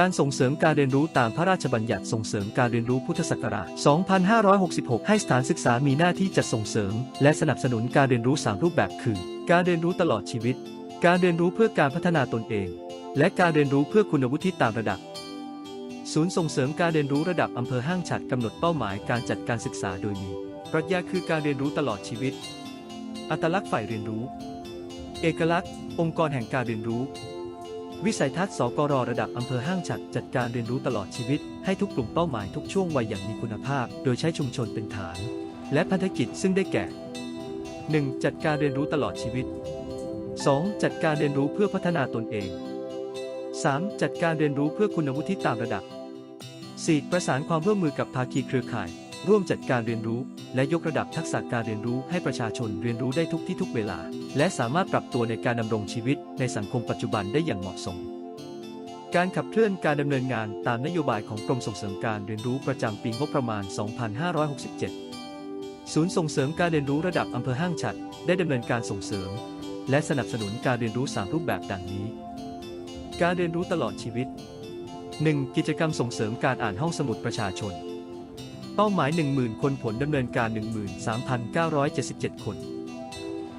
การส่งเสริมการเรียนรู้ตามพระราชบัญญัติส่งเสริมการเรียนรู้พุทธศักราช 2566 ให้สถานศึกษามีหน้าที่จัดส่งเสริม และสนับสนุนการเรียนรู้ 3 รูปแบบคือ การเรียนรู้ตลอดชีวิต การเรียนรู้เพื่อการพัฒนาตนเอง และการเรียนรู้เพื่อคุณวุฒิตามระดับ ศูนย์ส่งเสริมการเรียนรู้ระดับอำเภอห้างฉัดกำหนดเป้าหมายการจัดการศึกษาโดยมีปรัชญาคือการเรียนรู้ตลอดชีวิต อัตลักษณ์ฝ่ายเรียนรู้ เอกลักษณ์ องค์กรแห่งการเรียนรู้ วิสัยทัศน์สกรระดับอำเภอห้างฉัดจัดการเรียนรู้ตลอดชีวิต ให้ทุกกลุ่มเป้าหมายทุกช่วงวัยอย่างมีคุณภาพ โดยใช้ชุมชนเป็นฐาน และพันธกิจซึ่งได้แก่ 1. จัดการเรียนรู้ตลอดชีวิต 2. จัดการเรียนรู้เพื่อพัฒนาตนเอง 3. จัดการเรียนรู้เพื่อคุณวุฒิตามระดับ 4. ประสานความร่วมมือกับภาคีเครือข่าย ร่วมจัดการเรียนรู้ และยกระดับทักษะการเรียนรู้ให้ประชาชนเรียนรู้ได้ทุกที่ทุกเวลา และสามารถปรับตัวในการดำรงชีวิตในสังคมปัจจุบันได้อย่างเหมาะสม การขับเคลื่อนการดำเนินงานตามนโยบายของกรมส่งเสริมการเรียนรู้ประจำปีงบประมาณ 2567 ศูนย์ส่งเสริมการเรียนรู้ระดับอำเภอห้างฉัดได้ดำเนินการส่งเสริม และสนับสนุนการเรียนรู้ 3 รูปแบบดังนี้ การเรียนรู้ตลอดชีวิต 1. กิจกรรมส่งเสริมการอ่านห้องสมุดประชาชน เป้าหมาย 10,000 คนผลดำเนินการ 13,977 คน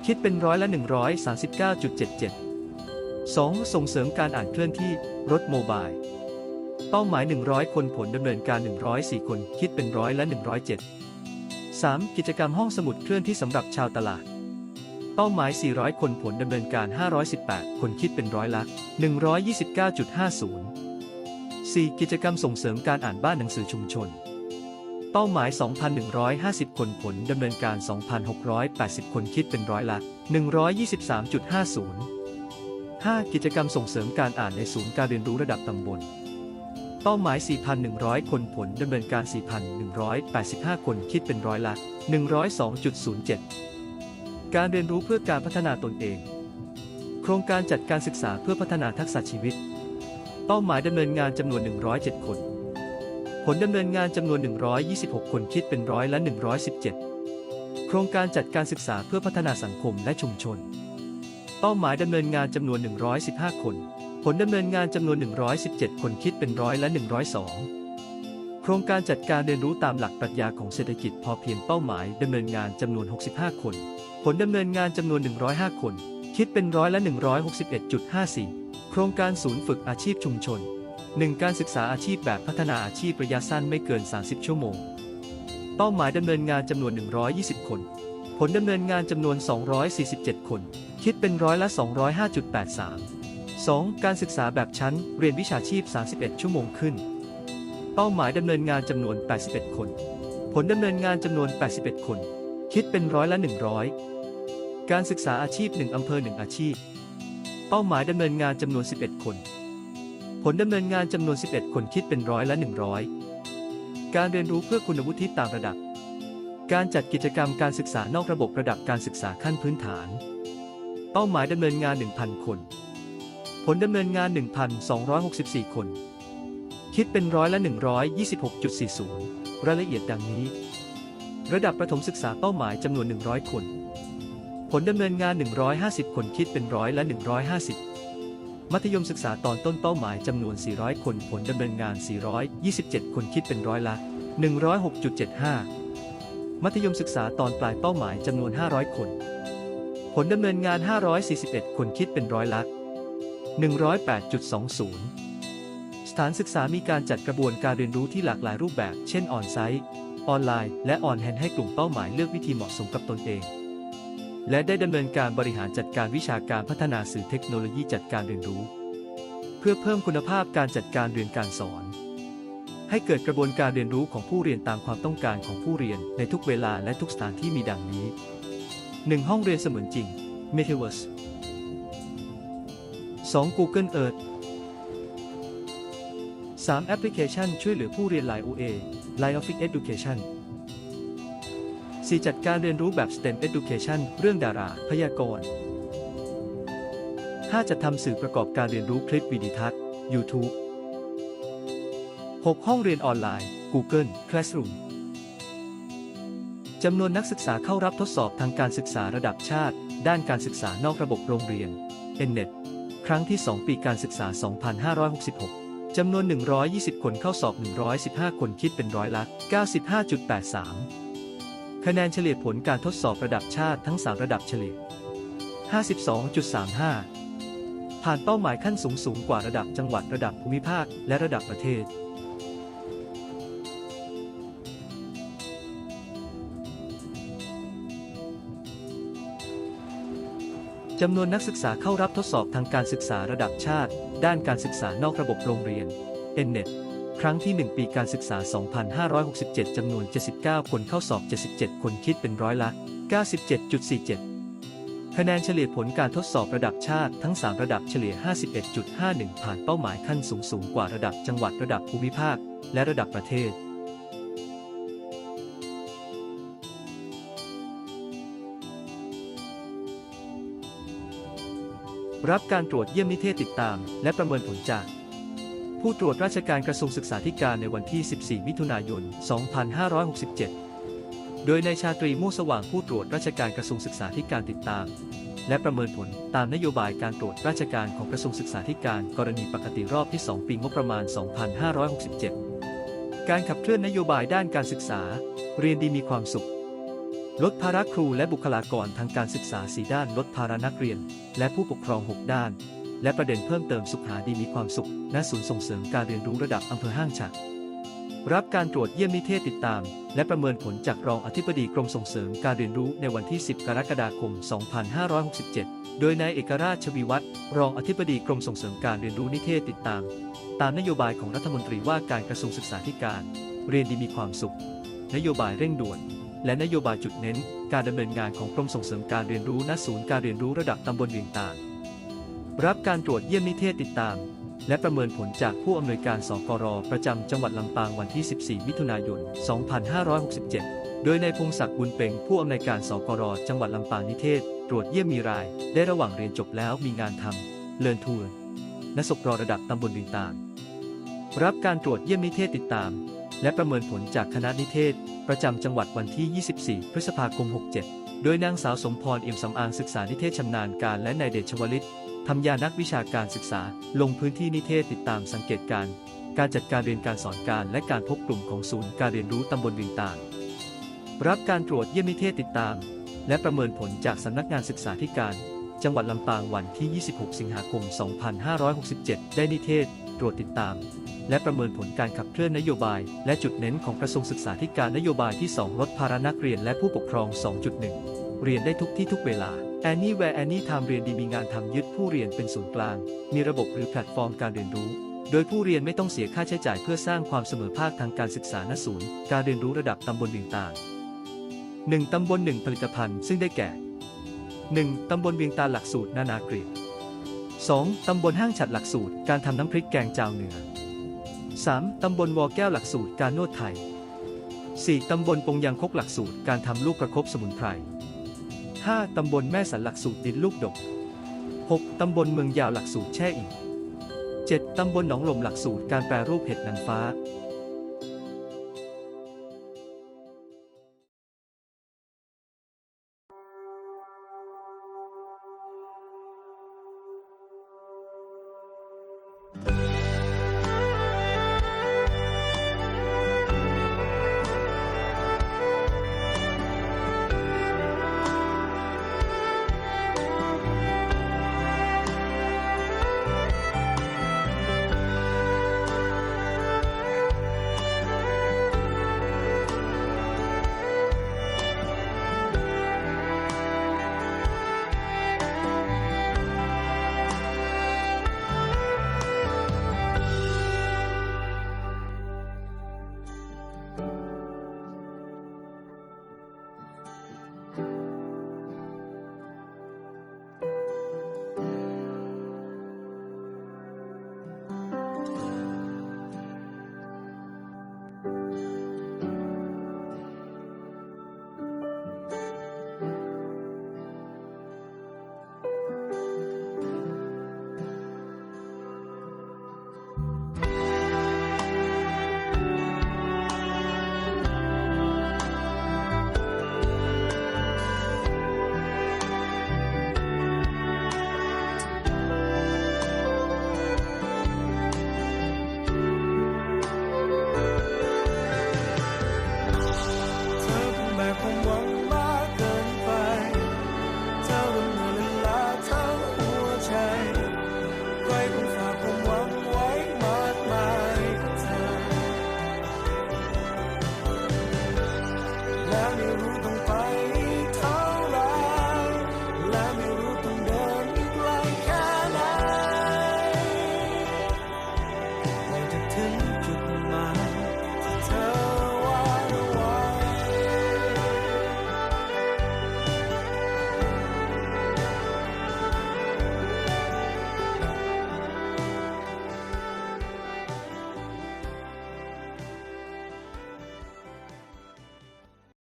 คิดเป็นร้อยละ 139.77 2. ส่งเสริมการอ่านเคลื่อนที่รถโมบาย เป้าหมาย 100 คนผลดำเนินการ 104 คน คิดเป็นร้อยละ 107 3. กิจกรรมห้องสมุดเคลื่อนที่สำหรับชาวตลาด เป้าหมาย 400 คนผลดำเนินการ 518 คนคิดเป็นร้อยละ 129.50 4. กิจกรรมส่งเสริมการอ่านบ้านหนังสือชุมชน เป้าหมาย 2,150 คนผลดำเนินการ 2,680 คนคิดเป็นร้อยละ 123.50 5. กิจกรรมส่งเสริมการอ่านในศูนย์การเรียนรู้ระดับตำบล เป้าหมาย 4,100 คนผลดำเนินการ 4,185 คนคิดเป็นร้อยละ 102.07 การเรียนรู้เพื่อการพัฒนาตนเอง โครงการจัดการศึกษาเพื่อพัฒนาทักษะชีวิต เป้าหมายดำเนินงานจำนวน 107 คน ผลดำเนินงานจำนวน 126 คนคิดเป็นร้อยละ 117 โครงการจัดการศึกษาเพื่อพัฒนาสังคมและชุมชน เป้าหมายดำเนินงานจำนวน 115 คน ผลดำเนินงานจำนวน 117 คนคิดเป็นร้อยละ 102 โครงการจัดการเรียนรู้ตามหลักปรัชญาของเศรษฐกิจพอเพียงเป้าหมายดำเนินงานจำนวน 65 คน ผลดำเนินงานจำนวน 105 คน คิดเป็นร้อยละ 161.54 โครงการศูนย์ฝึกอาชีพชุมชน 1. การศึกษาอาชีพแบบพัฒนาอาชีพระยะสั้นไม่เกิน 30 ชั่วโมง เป้าหมายดำเนินงานจำนวน 120 คน ผลดำเนินงานจำนวน 247 คน คิดเป็นร้อยละ 205.83 2. การศึกษาแบบชั้น เรียนวิชาชีพ 31 ชั่วโมงขึ้น เป้าหมายดำเนินงานจำนวน 81 คน ผลดำเนินงานจำนวน 81 คน คิดเป็นร้อยละ 100 การศึกษาอาชีพ 1 อำเภอ 1 อาชีพ เป้าหมายดำเนินงานจำนวน 11 คน ผลดำเนินงานจำนวน 11 คนคิดเป็นร้อยละ 100 การเรียนรู้เพื่อคุณวุฒิตามระดับ การจัดกิจกรรมการศึกษานอกระบบระดับการศึกษาขั้นพื้นฐาน เป้าหมายดำเนินงาน 1,000 คน ผลดำเนินงาน 1,264 คน คิดเป็นร้อยละ 126.40 รายละเอียดดังนี้ ระดับประถมศึกษาเป้าหมายจำนวน 100 คน ผลดำเนินงาน 150 คนคิดเป็นร้อยละ 150 มัธยมศึกษาตอนต้นเป้าหมายจำนวน 400 คน ผลดำเนินงาน 427 คนคิดเป็นร้อยละ 106.75 มัธยมศึกษาตอนปลายเป้าหมายจำนวน 500 คน ผลดำเนินงาน 541 คนคิดเป็นร้อยละ 108.20 สถานศึกษามีการจัดกระบวนการเรียนรู้ที่หลากหลายรูปแบบ เช่นออนไซต์ ออนไลน์ และออนแฮนให้กลุ่มเป้าหมายเลือกวิธีเหมาะสมกับตนเอง และได้ดำเนินการบริหารจัดการวิชาการพัฒนาสื่อเทคโนโลยีจัดการเรียนรู้ เพื่อเพิ่มคุณภาพการจัดการเรียนการสอน ให้เกิดกระบวนการเรียนรู้ของผู้เรียนตามความต้องการของผู้เรียนในทุกเวลาและทุกสถานที่มีดังนี้ 1. ห้องเรียนเสมือนจริง Metaverse 2. Google Earth 3. แอปพลิเคชันช่วยเหลือผู้เรียน Line OA Line Office Education 4. จัดการเรียนรู้แบบ STEM Education เรื่องดารา พยากรณ์ 5. จัดทำสื่อประกอบการเรียนรู้คลิปวิดีทัศน์ YouTube 6. ห้องเรียนออนไลน์ Google Classroom จำนวนนักศึกษาเข้ารับทดสอบทางการศึกษาระดับชาติ ด้านการศึกษานอกระบบโรงเรียน NNET ครั้งที่ 2 ปีการศึกษา 2566 จำนวน 120 คนเข้าสอบ 115 คนคิดเป็นร้อยละ 95.83 คะแนนเฉลี่ยผลการทดสอบระดับชาติทั้ง 3 ระดับเฉลี่ย 52.35 ผ่านเป้าหมายขั้นสูงสูงกว่าระดับจังหวัดระดับภูมิภาค และระดับประเทศ จำนวนนักศึกษาเข้ารับทดสอบทางการศึกษาระดับชาติ ด้านการศึกษานอกระบบโรงเรียน NNET รั้งที่ 1 ปีการศึกษา 2567 จำนวน 79 คนเข้าสอบ 77 คนคิดเป็นร้อยละ 97.47 คะแนนเฉลี่ยผลการทดสอบระดับชาติทั้ง 3 ระดับเฉลี่ย 51.51 ผ่านเป้าหมายขั้นสูงสูงกว่าระดับจังหวัดระดับภูมิภาค และระดับประเทศรับการตรวจเยี่ยมนิเทศติดตาม และประเมินผลจาก ผู้ตรวจราชการกระทรวงศึกษาธิการในวันที่ 14 มิถุนายน 2567 โดยนายชาตรีมู่สว่างผู้ตรวจราชการกระทรวงศึกษาธิการติดตาม และประเมินผลตามนโยบายการตรวจราชการของกระทรวงศึกษาธิการกรณีปกติรอบที่ 2 ปีงบประมาณ 2567 การขับเคลื่อนนโยบายด้านการศึกษา เรียนดีมีความสุข ลดภาระครูและบุคลากรทางการศึกษา 4 ด้านลดภาระนักเรียน และผู้ปกครอง 6 ด้าน และประเด็นเพิ่มเติมสุขหาดีมีความสุข ณ ศูนย์ส่งเสริมการเรียนรู้ระดับอำเภอห้างฉัดรับการตรวจเยี่ยมนิเทศติดตาม และประเมินผลจากรองอธิบดีกรมส่งเสริมการเรียนรู้ในวันที่ 10 กรกฎาคม 2567 โดยนายเอกราชชวีวัฒน์รองอธิบดีกรมส่งเสริมการเรียนรู้นิเทศติดตาม ตามนโยบายของรัฐมนตรีว่าการกระทรวงศึกษาธิการ เรียนดีมีความสุข นโยบายเร่งด่วนและนโยบายจุดเน้น การดำเนินงานของกรมส่งเสริมการเรียนรู้ณศูนย์การเรียนรู้ระดับตำบลเวียงต่าง รับการตรวจเยี่ยมนิเทศติดตาม และประเมินผลจากผู้อำนวยการสกรประจำจังหวัดลำปางวันที่ 14 มิถุนายน 2567 โดยนายพงศักดิ์บุญเป่งผู้อำนวยการสกรจังหวัดลำปางนิเทศ ตรวจเยี่ยมมีราย ได้ระหว่างเรียนจบแล้วมีงานทำเลินทัวร์ณศกรระดับตำบลเวียงตางรับการตรวจเยี่ยมนิเทศติดตาม และประเมินผลจากคณะนิเทศ ประจำจังหวัดวันที่ 24 พฤษภาคม 67 โดยนางสาวสมพรเอี่ยมสำอางศึกษานิเทศชำนาญการและนายเดชวลิต ทำยานักวิชาการศึกษา ลงพื้นที่นิเทศติดตามสังเกตการณ์การจัดการเรียนการสอนการและการพบกลุ่มของศูนย์การเรียนรู้ตำบลวิงต่าง รับการตรวจเยี่ยมนิเทศติดตาม และประเมินผลจากสำนักงานศึกษาธิการ จังหวัดลำปางวันที่ 26 สิงหาคม 2567 ได้นิเทศ ตรวจติดตาม และประเมินผลการขับเคลื่อนนโยบาย และจุดเน้นของกระทรวงศึกษาธิการนโยบายที่ 2 ลดภาระนักเรียนและผู้ปกครอง 2.1 เรียนได้ทุกที่ทุกเวลา Anywhere Anytime เรียนดีมีงานทำยึดผู้เรียนเป็นศูนย์กลาง มีระบบหรือแพลตฟอร์มการเรียนรู้ โดยผู้เรียนไม่ต้องเสียค่าใช้จ่ายเพื่อสร้างความเสมอภาคทางการศึกษาณศูนย์ การเรียนรู้ระดับตำบลต่างๆ 1. ตำบล 1 ผลิตภัณฑ์ซึ่งได้แก่ 1. ตำบลเวียงตาหลักสูตรนานากรด 2. ตำบลห้างฉัดหลักสูตร การทำน้ำพริกแกงจาวเหนือ 3. ตำบลวอแก้วหลักสูตรการนวดไทย 4. ตำบลปงยางคกหลักสูตร การทำลูกประคบสมุนไพร 5. ตำบลแม่สันหลักสูตรดินลูกดก 6. ตำบลเมืองยาวหลักสูตรแช่อิ่ม 7. ตำบลหนองลมหลักสูตรการแปรรูปเห็ดนางฟ้า